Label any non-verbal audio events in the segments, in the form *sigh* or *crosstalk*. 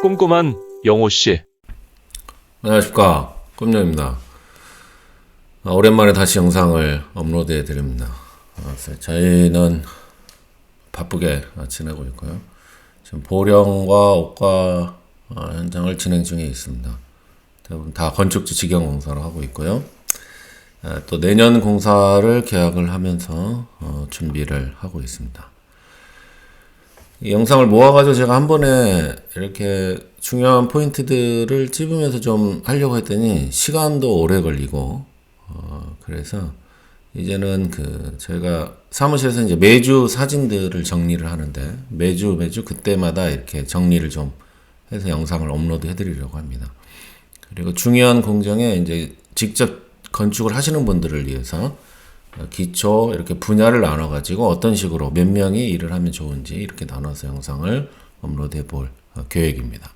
꼼꼼한 영호 씨. 안녕하십니까. 꿈녀입니다. 아, 오랜만에 다시 영상을 업로드해 드립니다. 아, 저희는 바쁘게 아, 지내고 있고요. 지금 보령과 옥과 아, 현장을 진행 중에 있습니다. 대부분 다 건축지 직영 공사를 하고 있고요. 아, 또 내년 공사를 계약을 하면서 어, 준비를 하고 있습니다. 이 영상을 모아가지고 제가 한 번에 이렇게 중요한 포인트들을 찝으면서 좀 하려고 했더니 시간도 오래 걸리고 어 그래서 이제는 그 저희가 사무실에서 이제 매주 사진들을 정리를 하는데 매주 매주 그때마다 이렇게 정리를 좀 해서 영상을 업로드 해드리려고 합니다. 그리고 중요한 공정에 이제 직접 건축을 하시는 분들을 위해서 기초 이렇게 분야를 나눠 가지고 어떤 식으로 몇 명이 일을 하면 좋은지 이렇게 나눠서 영상을 업로드해 볼 어, 계획입니다.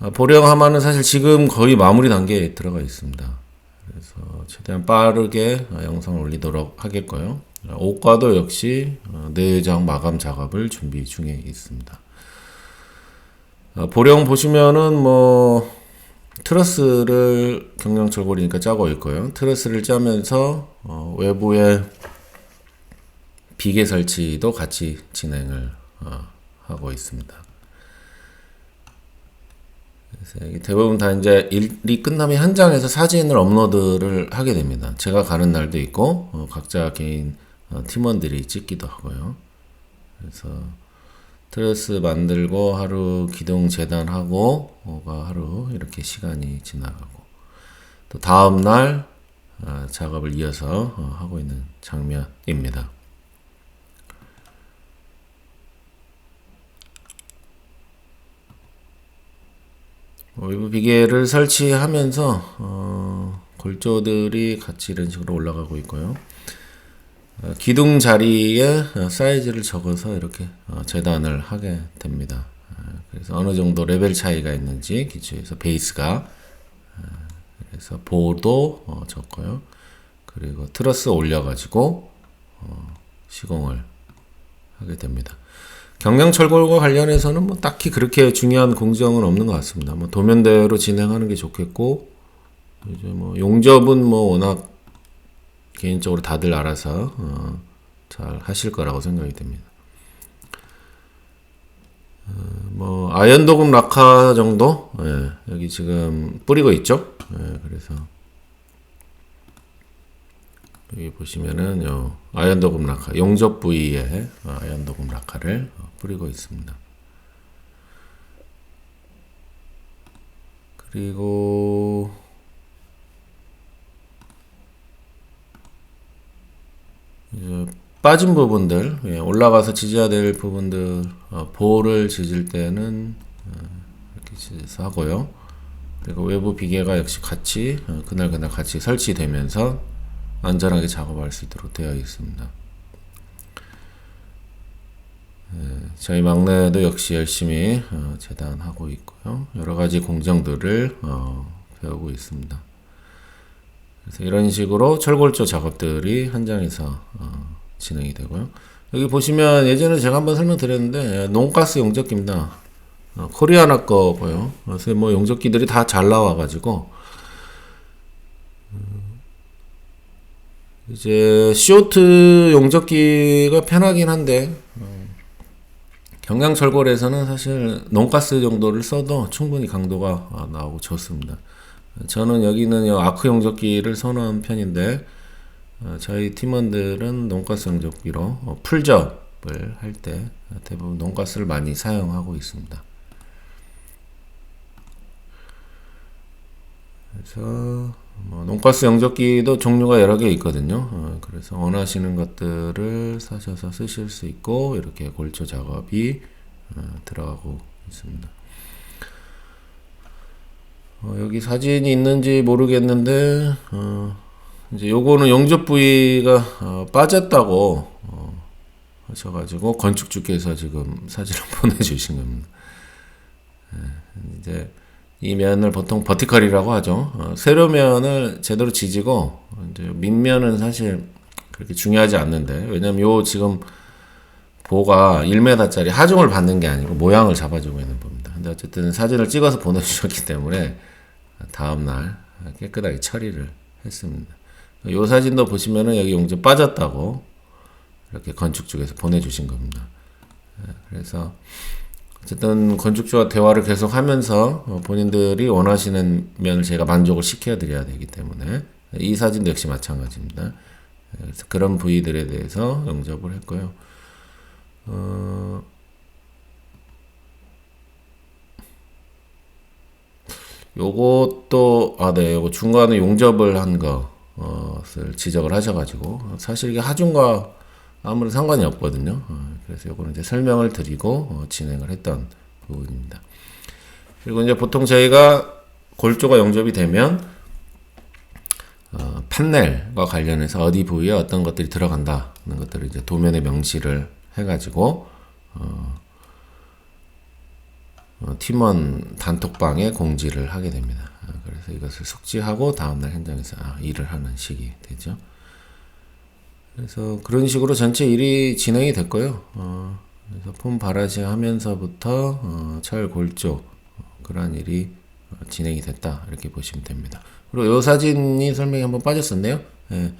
어, 보령 하마는 사실 지금 거의 마무리 단계에 들어가 있습니다. 그래서 최대한 빠르게 어, 영상을 올리도록 하겠고요. 옷과도 역시 내장 마감 작업을 준비 중에 있습니다. 보령 보시면은 뭐 트러스를 경량철골이니까 짜고 있고요. 트러스를 짜면서 어, 외부에 비계 설치도 같이 진행을 어, 하고 있습니다. 그래서 대부분 다 이제 일이 끝나면 현장에서 사진을 업로드를 하게 됩니다. 제가 가는 날도 있고 어, 각자 개인 어, 팀원들이 찍기도 하고요. 그래서 트레스 만들고 하루 기둥 재단하고가 하루 이렇게 시간이 지나가고 또 다음 날 어, 작업을 이어서 어, 하고 있는 장면입니다. 외부 비계를 설치하면서 어, 골조들이 같이 이런 식으로 올라가고 있고요. 어, 기둥 자리에 어, 사이즈를 적어서 이렇게 어, 재단을 하게 됩니다. 그래서 어느 정도 레벨 차이가 있는지 기초에서 베이스가 그래서 보도 적고요. 그리고 트러스 올려가지고 시공을 하게 됩니다. 경량철골과 관련해서는 뭐 딱히 그렇게 중요한 공정은 없는 것 같습니다. 뭐 도면대로 진행하는 게 좋겠고 이제 뭐 용접은 뭐 워낙 개인적으로 다들 알아서 어, 잘 하실 거라고 생각이 됩니다. 어, 뭐 아연 도금 락카 정도 예, 여기 지금 뿌리고 있죠. 예, 그래서 여기 보시면은 요 아연 도금 락카 용접 부위에 아연 도금 락카를 뿌리고 있습니다. 그리고 이제 빠진 부분들 예, 올라가서 지져야 될 부분들 어, 보호를 지질 때는 어, 이렇게 지져서 하고요. 그리고 외부 비계가 역시 같이 어, 그날 그날 같이 설치되면서 안전하게 작업할 수 있도록 되어 있습니다. 예, 저희 막내도 역시 열심히 어, 재단하고 있고요. 여러 가지 공정들을 어, 배우고 있습니다. 그래서 이런 식으로 철골조 작업들이 현장에서 어, 진행이 되고요. 여기 보시면 예전에 제가 한번 설명드렸는데 농가스 용접기입니다. 어, 코리아나 거고요. 그래서 뭐 용접기들이 다 잘 나와가지고 음, 이제 쇼트 용접기가 편하긴 한데 어, 경량철골에서는 사실 농가스 정도를 써도 충분히 강도가 어, 나오고 좋습니다. 저는 여기는 아크 용접기를 선호한 편인데 어, 저희 팀원들은 논가스 용접기로 어, 풀접을 할 때 대부분 논가스를 많이 사용하고 있습니다. 그래서 뭐 논가스 용접기도 종류가 여러 개 있거든요. 어, 그래서 원하시는 것들을 사셔서 쓰실 수 있고 이렇게 골조 작업이 어, 들어가고 있습니다. 어, 여기 사진이 있는지 모르겠는데 어, 이제 요거는 용접 부위가 어, 빠졌다고 어, 하셔가지고 건축주께서 지금 사진을 *laughs* 보내주신 겁니다. 예, 이제 이 면을 보통 버티컬이라고 하죠. 어, 세로면을 제대로 지지고 이제 밑면은 사실 그렇게 중요하지 않는데 왜냐면 요 지금 보가 1m짜리 하중을 받는 게 아니고 모양을 잡아주고 있는 겁니다. 근데 어쨌든 사진을 찍어서 보내주셨기 때문에 다음날 깨끗하게 처리를 했습니다. 이 사진도 보시면은 여기 용접 빠졌다고 이렇게 건축 쪽에서 보내주신 겁니다. 예, 그래서 어쨌든 건축주와 대화를 계속 하면서 어, 본인들이 원하시는 면을 제가 만족을 시켜 드려야 되기 때문에 이 사진도 역시 마찬가지입니다. 예, 그래서 그런 부위들에 대해서 용접을 했고요. 어, 요것도 아 네, 요거 중간에 용접을 한 것을 지적을 하셔가지고 사실 이게 하중과 아무런 상관이 없거든요. 어, 그래서 요거는 이제 설명을 드리고 어, 진행을 했던 부분입니다. 그리고 이제 보통 저희가 골조가 용접이 되면 어, 판넬과 관련해서 어디 부위에 어떤 것들이 들어간다는 것들을 이제 도면에 명시를 해가지고 어, 어, 팀원 단톡방에 공지를 하게 됩니다. 아, 그래서 이것을 숙지하고 다음날 현장에서 아, 일을 하는 식이 되죠. 그래서 그런 식으로 전체 일이 진행이 됐고요. 어, 그래서 폼 바라지 하면서부터 어, 철 골조 어, 그러한 일이 어, 진행이 됐다 이렇게 보시면 됩니다. 그리고 이 사진이 설명이 한번 빠졌었네요. 예,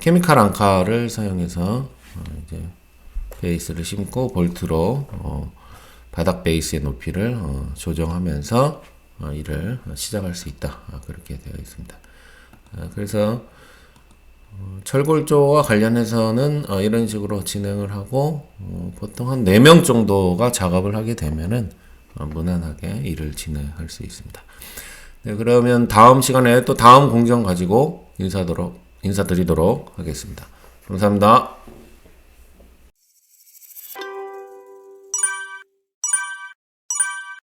케미칼 앙카를 사용해서 어, 이제 베이스를 심고 볼트로 어, 바닥 베이스의 높이를 어, 조정하면서 어, 일을 시작할 수 있다 아, 그렇게 되어 있습니다. 아, 그래서 어, 철골조와 관련해서는 어, 이런 식으로 진행을 하고 어, 보통 한 4명 정도가 작업을 하게 되면은 어, 무난하게 일을 진행할 수 있습니다. 네, 그러면 다음 시간에 또 다음 공정 가지고 인사드리도록 하겠습니다. 감사합니다.